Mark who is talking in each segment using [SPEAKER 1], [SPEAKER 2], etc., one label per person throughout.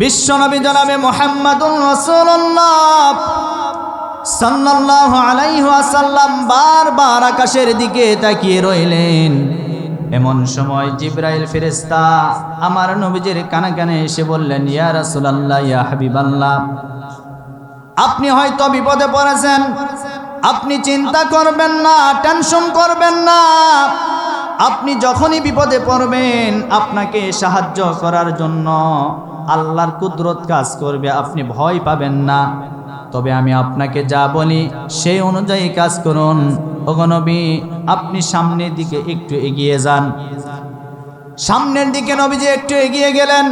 [SPEAKER 1] বিশ্বনবী জনাবে মোহাম্মদুল রসুল্লাহ সাল্লাল্লাহু আলাইহি ওয়াসাল্লাম বারবার আকাশের দিকে তাকিয়ে রইলেন। এমন সময় জিব্রাইল ফেরেশতা আমার নবীজির কানে কানে এসে বললেন, ইয়া রাসূলুল্লাহ, ইয়া হাবিবাল্লাহ, আপনি হয়তো বিপদে পড়েছেন। আপনি চিন্তা করবেন না, টেনশন করবেন না। আপনি যখনই বিপদে পড়বেন, আপনাকে সাহায্য করার জন্য আল্লাহর কুদরত কাজ করবে, আপনি ভয় পাবেন না। তবে আমি আপনাকে যা বলি, সেই অনুযায়ী কাজ করুন। ওগনবী আপনি সামনের দিকে একটু এগিয়ে যান। সামনের দিকে নবীজি একটু এগিয়ে গেলেন।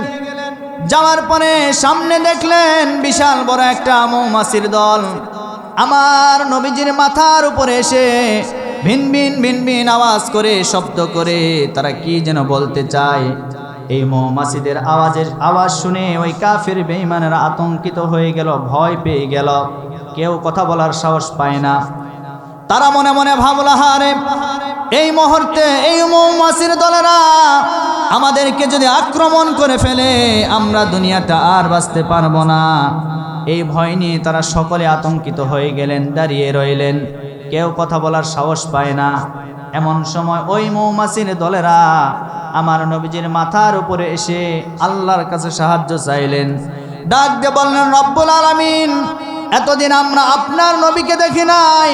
[SPEAKER 1] যাওয়ার পরে সামনে দেখলেন বিশাল বড় একটা মৌমাছির দল। আমার নবীজির মাথার উপরে এসে ভিন ভিন ভিন ভিন আওয়াজ করে, শব্দ করে, তারা কি যেন বলতে চায়? এই মৌমাছিদের আওয়াজের আওয়াজ শুনে ওই কাফের বেঈমানেরা আতঙ্কিত হয়ে গেল, ভয় পেয়ে গেল। কেউ কথা বলার সাহস পায় না। তারা মনে মনে ভাবল, হারে, এই মুহূর্তে এই মৌমাছির দলেরা আমাদেরকে যদি আক্রমণ করে ফেলে, আমরা দুনিয়াটা আর বাঁচতে পারব না। এই ভয় নিয়ে তারা সকলে আতঙ্কিত হয়ে গেলেন, দাঁড়িয়ে রইলেন। কেউ কথা বলার সাহস পায় না। এমন সময় ওই মৌমাছির দলেরা আমার নবীজির মাথার উপরে এসে আল্লাহর কাছে সাহায্য চাইলেন। ডাক দিয়ে বললেন, রব্বুল আলামিন, এতদিন আমরা আপনার নবীকে দেখি নাই,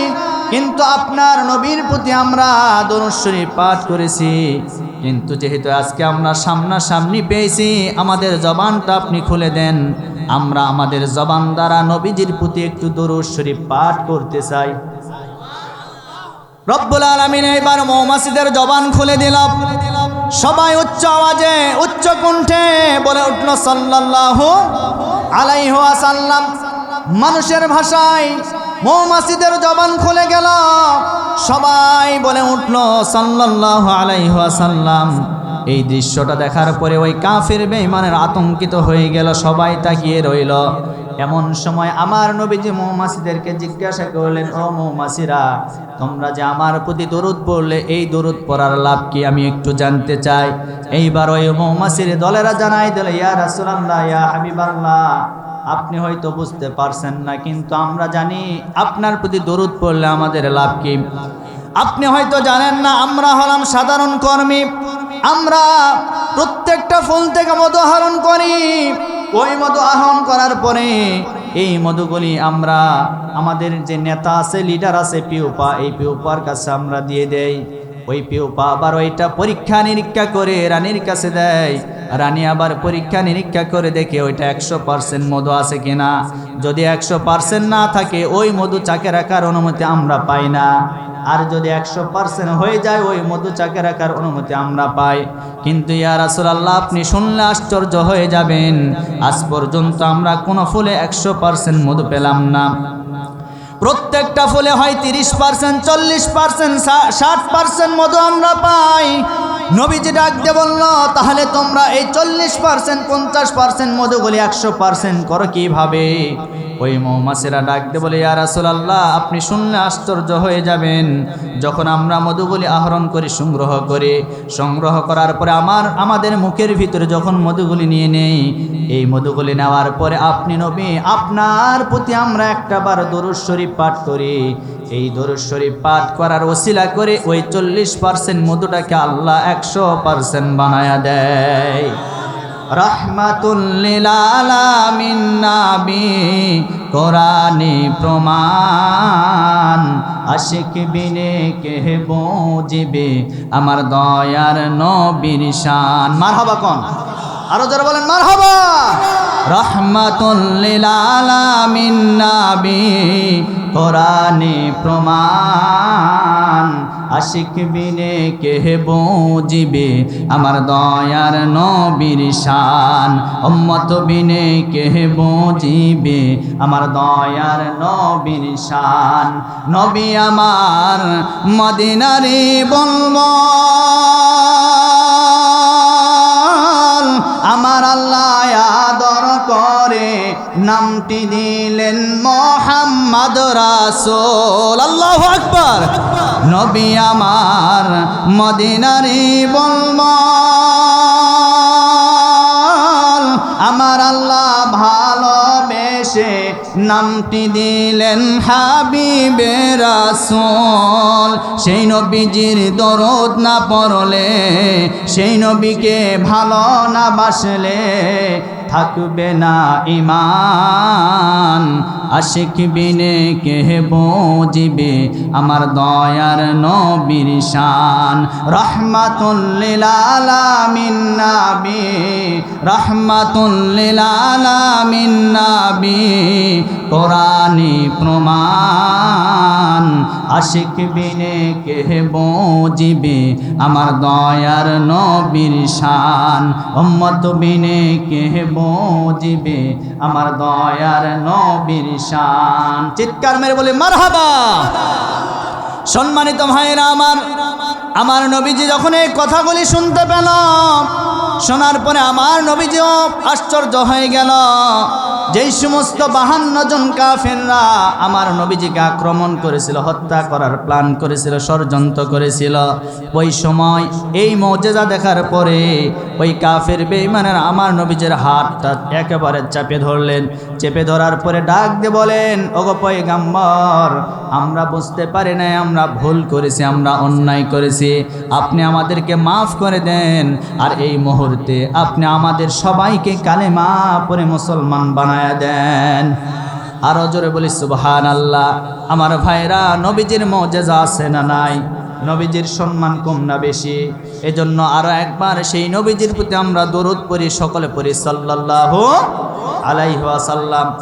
[SPEAKER 1] কিন্তু আপনার নবীর প্রতি আমরা দনুশ্বরী পাঠ করেছি। কিন্তু যেহেতু আজকে আমরা সামনাসামনি পেয়েছি, আমাদের জবানটা আপনি খুলে দেন। আমরা আমাদের জবান দ্বারা নবীজির প্রতি একটু দরুশ্বরী পাঠ করতে চাই। রব্বুল আলমিন এবার মৌমাসিদের জবান খুলে দিল সবাই উচ্চ আওয়াজে, উচ্চ কণ্ঠে বলে উঠল, সাল্লাল্লাহু আলাইহি ওয়াসাল্লাম। মানুষের ভাষায় মৌমাসিদের জবান খুলে গেল। সবাই বলে উঠল, সাল্লাল্লাহু আলাইহি ওয়াসাল্লাম। এই দৃশ্যটা দেখার পরে ওই কাফের বেঈমানের আতঙ্কিত হয়ে গেল, সবাই তাকিয়ে রইল। এমন সময় আমার নবীজি মৌমাছিদেরকে জিজ্ঞাসা করলেন, ও মৌমাছিরা, তোমরা যে আমার প্রতি দরুদ পড়লে, এই দরুদ পড়ার লাভ কি আমি একটু জানতে চাই? এইবার ওই মৌমাছির দলেরা জানাই দিল, ইয়া রাসূলুল্লাহ, ইয়া হাবিবাল্লাহ, আপনি হয়তো বুঝতে পারছেন না, কিন্তু আমরা জানি আপনার প্রতি দরুদ পড়লে আমাদের লাভ কি। আপনি হয়তো জানেন না, আমরা হলাম সাধারণ কর্মী, আমরা প্রত্যেকটা ফুল থেকে মধু আহরণ করি ওই মধু আহরণ করার পরে এই মধুগুলি আমরা আমাদের যে নেতা আছে লিডার আছে, পিউপা, এই পিউপার কাছে আমরা দিয়ে দেই। ওই পিউপা আবার ওইটা পরীক্ষা নিরীক্ষা করে রানীর কাছে দেয়। রানী আবার পরীক্ষা নিরীক্ষা করে দেখে ওইটা একশো পার্সেন্ট মধু আছে কিনা। যদি একশো পার্সেন্ট না থাকে, ওই মধু চাকে রাখার অনুমতি আমরা পাই না। আর যদি একশো পার্সেন্ট হয়ে যায়, ওই মধু চাকে রাখার অনুমতি আমরা পাই। কিন্তু ইয়া রাসূলুল্লাহ, আপনি শুনলে আশ্চর্য হয়ে যাবেন। আজ পর্যন্ত আমরা কোনো ফুলে একশো পার্সেন্ট মধু পেলাম না। প্রত্যেকটা ফুলে হয় তিরিশ পার্সেন্ট চল্লিশ পার্সেন্ট ষাট পার্সেন্ট মধু আমরা পাই। নবীজি ডাক দিয়ে বলল, তাহলে তোমরা এই চল্লিশ পার্সেন্ট পঞ্চাশ পার্সেন্ট মধুগুলি একশো পার্সেন্ট করো কীভাবে? ওই মৌমাছিরা ডাক দিয়ে বলে, ইয়া রাসূলুল্লাহ, আপনি শুনলে আশ্চর্য হয়ে যাবেন। যখন আমরা মধুগুলি আহরণ করি, সংগ্রহ করি, সংগ্রহ করার পরে আমার, আমাদের মুখের ভিতরে যখন মধুগুলি নিয়ে নেই, এই মধুগুলি নেওয়ার পরে আপনি নবী, আপনার প্রতি আমরা একটা বার দরুদ শরীফ পাঠ করি। এই দরুদ শরীফ পাঠ করার ওসিলা করে ওই চল্লিশ পার্সেন্ট মধুটাকে আল্লাহ একশো পার্সেন্ট বানায়া দেয়। রহমাতুল্লিল আলামিন নাবি, কোরআনে প্রমাণ। আশিক বিনে কে বুঝিবে আমার দয়ার নবীর শান। মারহাবা কোন? আরও যারা বলেন, মারহাবা! রহমাতুল্লিল আলামিন নাবি, কোরআনে প্রমাণ। আশিক বিনে কে বুঝিবে? আমার দয়ার নবীর শান। উম্মত বিনে কে বুঝিবে? আমার দয়ার নবীর শান। নবী আমার মদিনারি বলব, আমার আল্লাহ আদর করে নামটি দিলেন মোহাম্মদ রাসূল। আল্লাহু আকবার। নবী আমার মদিনারি বলব আমার আল্লাহ ভালোবেসে নামটি দিলেন হাবিবে রাসূল। সেই নবীজির দরদ না পড়লে, সেই নবীকে ভালো না বাসলে থাকবে না ইমান আশিক বিনে কে বুঝিবে আমার দয়ার নবীর শান। রহমাতুল্লিল আলামিন নাবি কোরআনি প্রমাণ। আশিক বিনে কে বুঝিবে আমার দয়ার নবীর শান। উম্মত বিনে কে বুঝিবে আমার দয়ার নবীর শান। চিৎকার মেরে বলে, মারহাবা! সম্মানিত ভাইরা আমার আমার নবীজি যখন এই কথাগুলি শুনতে পেল, শোনার পরে আমার নবীজিও আশ্চর্য হয়ে গেল। যেই সমস্ত বাহান্ন জন কাফেররা আমার নবীজিকে আক্রমণ করেছিল, হত্যা করার প্ল্যান করেছিল, ষড়যন্ত্র করেছিল, ওই সময় এই মজেজা দেখার পরে ওই কাফের বেইমানের আমার নবীজের হাতটা একেবারে চাপে ধরলেন। চেপে ধরার পরে ডাক দিয়ে বলেন, ওগো পয়গাম্বর, আমরা বুঝতে পারি নাই, আমরা ভুল করেছি, আমরা অন্যায় করেছি। আপনি আমাদেরকে মাফ করে দেন। আর এই মুহূর্তে আপনি আমাদের সবাইকে কালেমা পরে মুসলমান বানায়া দেন। আরও জোরে বলি সুবহান আল্লাহ আমার ভাইরা, নবীজির মজেজা আছে না নাই? নবীজির সম্মান কম না বেশি? এজন্য আরও একবার সেই নবীজির প্রতি আমরা দরুদ পড়ি, সকলে পড়ি, সাল্লাল্লাহু আলাইহি ওয়াসাল্লাম